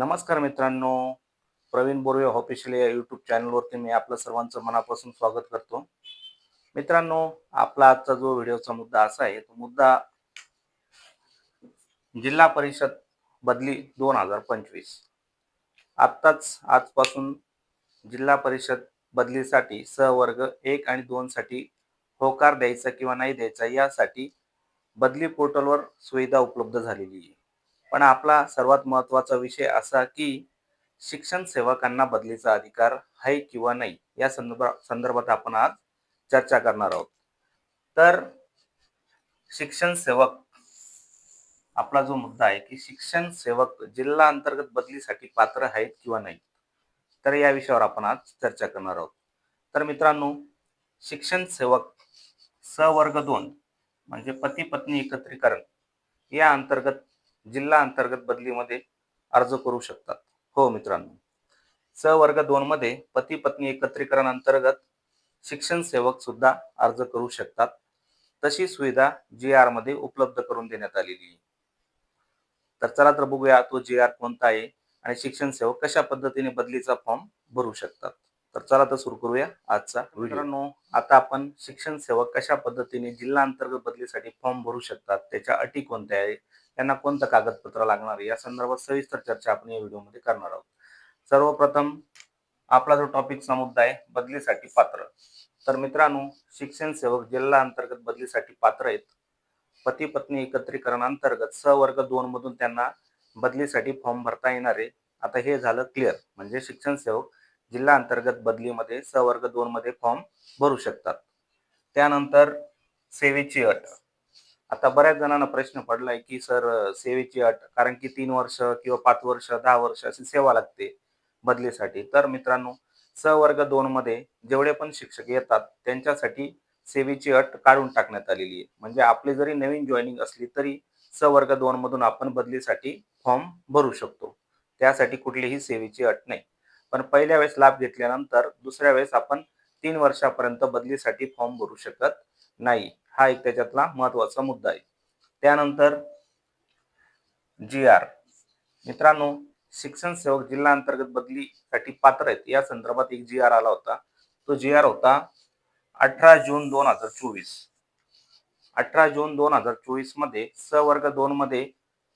नमस्कार मित्रांनो प्रवीण बोरवे ऑफिशियल या यूट्यूब चॅनलवरती मी आपलं सर्वांचं मनापासून स्वागत करतो. मित्रांनो आपला आजचा जो व्हिडिओचा मुद्दा असा आहे तो मुद्दा जिल्हा परिषद बदली दोन हजार पंचवीस. आत्ताच आजपासून जिल्हा परिषद बदलीसाठी सहवर्ग एक आणि दोन साठी होकार द्यायचा किंवा नाही द्यायचा यासाठी बदली पोर्टलवर सुविधा उपलब्ध झालेली आहे. पण आपला सर्वात महत्त्वाचा विषय असा की शिक्षण सेवकांना बदलीचा अधिकार आहे किंवा नाही या संदर्भा संदर्भात आपण आज चर्चा करणार आहोत. तर शिक्षण सेवक आपला जो मुद्दा आहे की शिक्षण सेवक जिल्हा अंतर्गत बदलीसाठी पात्र आहेत किंवा नाही तर या विषयावर आपण आज चर्चा करणार आहोत. तर मित्रांनो शिक्षण सेवक सवर्ग दोन म्हणजे पती पत्नी एकत्रीकरण या अंतर्गत जिल्हा अंतर्गत बदलीमध्ये अर्ज करू शकतात. हो मित्रांनो. स वर्ग दोन मध्ये पती पत्नी एकत्रीकरण अंतर्गत शिक्षण सेवक सुद्धा अर्ज करू शकतात. तशी सुविधा जी आरमध्ये उपलब्ध करून देण्यात आलेली आहे. तर चला तर बघूया तो जी आर कोणता आहे आणि शिक्षण सेवक कशा पद्धतीने बदलीचा फॉर्म भरू शकतात. तर चला तर सुरू करूया आजचा मित्रांनो आता आपण शिक्षण सेवक कशा पद्धतीने जिल्हा अंतर्गत बदलीसाठी फॉर्म भरू शकतात? त्याच्या अटी कोणत्या आहे त्यांना कोणतं कागदपत्र लागणार आहे? या संदर्भात सविस्तर चर्चा आपण या व्हिडिओमध्ये करणार आहोत. सर्वप्रथम आपला जो टॉपिकचा मुद्दा आहे बदलीसाठी पात्र. तर मित्रांनो शिक्षण सेवक जिल्हा अंतर्गत बदलीसाठी पात्र आहेत. पती पत्नी एकत्रीकरण अंतर्गत स वर्ग दोन मधून त्यांना बदलीसाठी फॉर्म भरता येणार आहे. आता हे झालं क्लिअर म्हणजे शिक्षण सेवक जिल्हा अंतर्गत बदलीमध्ये स वर्ग दोन मध्ये फॉर्म भरू शकतात. त्यानंतर सेवेची अट. आता बऱ्याच जणांना प्रश्न पडलाय की सर सेवेची अट कारण की तीन वर्ष किंवा पाच वर्ष दहा वर्ष अशी सेवा लागते बदलीसाठी. तर मित्रांनो स वर्ग दोन मध्ये जेवढे पण शिक्षक येतात त्यांच्यासाठी सेवेची अट काढून टाकण्यात आलेली आहे. म्हणजे आपली जरी नवीन जॉईनिंग असली तरी स वर्ग दोन मधून आपण बदलीसाठी फॉर्म भरू शकतो. त्यासाठी कुठलीही सेवेची अट नाही. पण पहिल्या वेळेस लाभ घेतल्यानंतर दुसऱ्या वेळेस आपण तीन वर्षापर्यंत बदलीसाठी फॉर्म भरू शकत नाही. हा एक त्याच्यातला महत्त्वाचा मुद्दा आहे. त्यानंतर जी आर मित्रांनो शिक्षण सेवक जिल्हा अंतर्गत बदलीसाठी पात्र आहेत. या संदर्भात एक जी आर आला होता. तो जी आर होता अठरा जून दोन हजार चोवीस. अठरा जून दोन हजार चोवीसमध्ये स वर्ग दोन मध्ये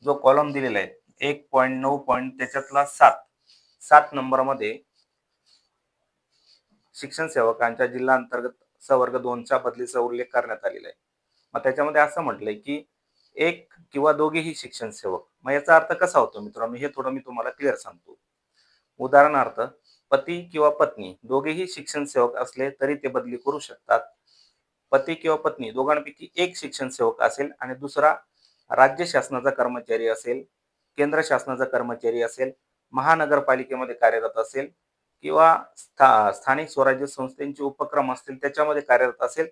जो कॉलम दिलेला आहे एक पॉईंट नऊ पॉईंट त्याच्यातला सात. सात नंबरमध्ये शिक्षण सेवकांच्या जिल्हा अंतर्गत सवर्ग दोनच्या बदलीचा उल्लेख करण्यात आलेला आहे. मग त्याच्यामध्ये असं म्हटलंय की एक किंवा दोघेही शिक्षण सेवक मग याचा अर्थ कसा होतो मित्रांनो? हे थोडं मी तुम्हाला क्लिअर सांगतो. उदाहरणार्थ पती किंवा पत्नी दोघेही शिक्षण सेवक असले तरी ते बदली करू शकतात. पती किंवा पत्नी दोघांपैकी एक शिक्षण सेवक असेल आणि दुसरा राज्य शासनाचा कर्मचारी असेल केंद्र शासनाचा कर्मचारी असेल महानगरपालिकेमध्ये कार्यरत असेल किंवा स्था स्थानिक स्वराज्य संस्थेचे उपक्रम असतील त्याच्यामध्ये कार्यरत असेल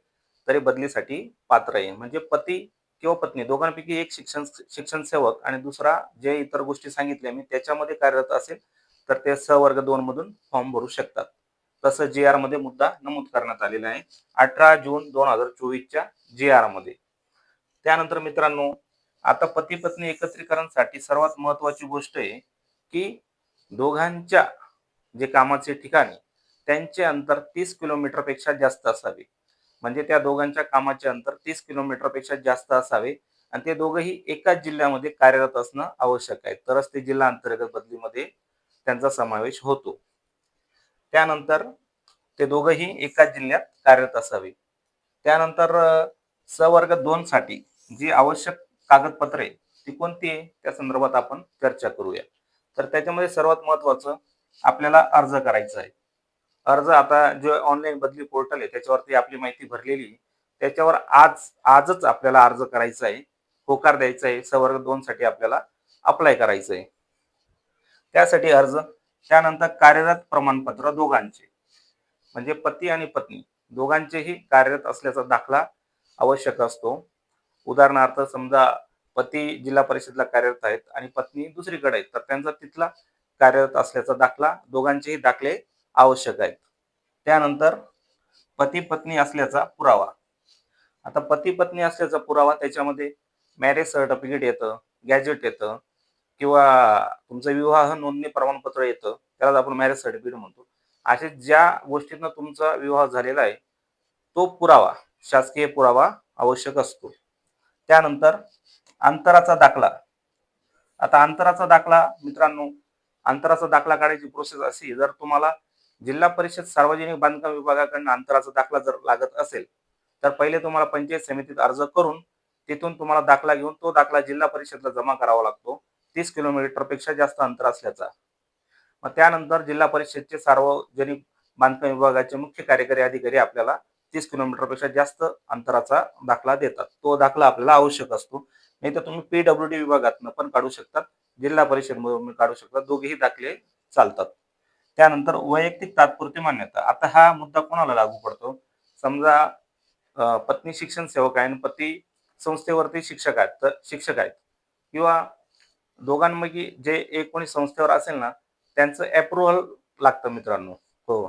तरी बदलीसाठी पात्र आहे. म्हणजे पती किंवा पत्नी दोघांपैकी एक शिक्षण शिक्षण सेवक आणि दुसरा जे इतर गोष्टी सांगितल्या मी त्याच्यामध्ये कार्यरत असेल तर ते सवर्ग वर्ग दोन मधून फॉर्म भरू शकतात. तसं जी आरमध्ये मुद्दा नमूद करण्यात आलेला आहे. अठरा जून दोन हजार चोवीसच्या जी आरमध्ये. त्यानंतर मित्रांनो आता पती पत्नी एकत्रीकरणसाठी सर्वात महत्वाची गोष्ट आहे की दोघांच्या जे कामाचे ठिकाणी त्यांचे अंतर तीस किलोमीटरपेक्षा जास्त असावे. म्हणजे त्या दोघांच्या कामाचे अंतर तीस किलोमीटरपेक्षा जास्त असावे. आणि ते दोघंही एकाच जिल्ह्यामध्ये कार्यरत असणं आवश्यक आहे. तरच ते जिल्हा अंतर्गत बदलीमध्ये त्यांचा समावेश होतो. त्यानंतर ते दोघंही एकाच जिल्ह्यात कार्यरत असावे. त्यानंतर सवर्ग दोन साठी जी आवश्यक कागदपत्रे ती कोणती आहे? त्या संदर्भात आपण चर्चा करूया. तर त्याच्यामध्ये सर्वात महत्वाचं आपल्याला अर्ज करायचा आहे. अर्ज आता जे ऑनलाईन बदली पोर्टल आहे त्याच्यावरती आपली माहिती भरलेली त्याच्यावर आज आजच आपल्याला अर्ज करायचा आहे. होकार द्यायचा आहे. सवर्ग दोन साठी आपल्याला अप्लाय करायचं आहे. त्यासाठी अर्ज त्यानंतर कार्यरत प्रमाणपत्र दोघांचे. म्हणजे पती आणि पत्नी. दोघांचेही कार्यरत असल्याचा दाखला आवश्यक असतो. उदाहरणार्थ समजा पती जिल्हा परिषदला कार्यरत आहेत आणि पत्नी दुसरीकडे आहेत. तर त्यांचा तिथला कार्यरत असल्याचा दाखला दोघांचेही दाखले आवश्यक आहेत. त्यानंतर पती पत्नी असल्याचा पुरावा. आता पती पत्नी असल्याचा पुरावा त्याच्यामध्ये मॅरेज सर्टिफिकेट येतं गॅजेट येतं किंवा तुमचं विवाह नोंदणी प्रमाणपत्र येतं त्याला आपण मॅरेज सर्टिफिकेट म्हणतो. असे ज्या गोष्टीतनं तुमचा विवाह झालेला आहे तो पुरावा शासकीय पुरावा आवश्यक असतो. त्यानंतर अंतराचा दाखला. आता अंतराचा दाखला मित्रांनो अंतराचा दाखला काढायची प्रोसेस अशी जर तुम्हाला जिल्हा परिषद सार्वजनिक बांधकाम विभागाकडून अंतराचा दाखला जर लागत असेल तर पहिले तुम्हाला पंचायत समितीत अर्ज करून तिथून तुम्हाला दाखला घेऊन तो दाखला जिल्हा परिषदला जमा करावा लागतो. तीस किलोमीटरपेक्षा जास्त अंतर असल्याचा. मग त्यानंतर जिल्हा परिषदचे सार्वजनिक बांधकाम विभागाचे मुख्य कार्यकारी अधिकारी आपल्याला तीस किलोमीटरपेक्षा जास्त अंतराचा दाखला देतात. तो दाखला आपल्याला आवश्यक असतो. नाही तर तुम्ही पीडब्ल्यू डी विभागातनं पण काढू शकतात. जिल्हा परिषदमधून काढू शकतात. दोघेही दाखले चालतात. त्यानंतर वैयक्तिक तात्पुरती मान्यता. आता हा मुद्दा कोणाला लागू पडतो? समजा पत्नी शिक्षण सेवक आहे आणि पती संस्थेवरती शिक्षक आहेत तर शिक्षक आहेत. किंवा दोघांपैकी जे एक कोणी संस्थेवर असेल ना त्यांचं अप्रुव्हल लागतं मित्रांनो. हो.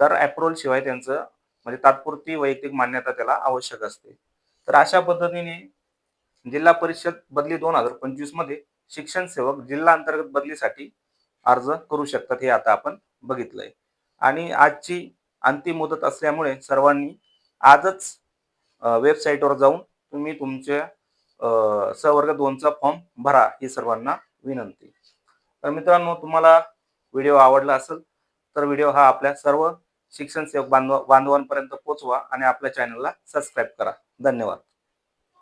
तर अप्रुव्हल शिवाय त्यांचं म्हणजे तात्पुरती वैयक्तिक मान्यता त्याला आवश्यक असते. तर अशा पद्धतीने जिल्हा परिषद बदली दोन हजार पंचवीसमध्ये शिक्षण सेवक जिल्हा अंतर्गत बदलीसाठी अर्ज करू शकतात हे आता आपण बघितलंय. आणि आजची अंतिम मुदत असल्यामुळे सर्वांनी आजच वेबसाईटवर जाऊन तुम्ही तुमच्या सवर्ग दोनचा फॉर्म भरा ही सर्वांना विनंती. तर मित्रांनो तुम्हाला व्हिडिओ आवडला असेल तर व्हिडिओ हा आपल्या सर्व शिक्षण सेवक बांधव बांधवांपर्यंत पोहोचवा आणि आपल्या चॅनलला सबस्क्राईब करा. धन्यवाद.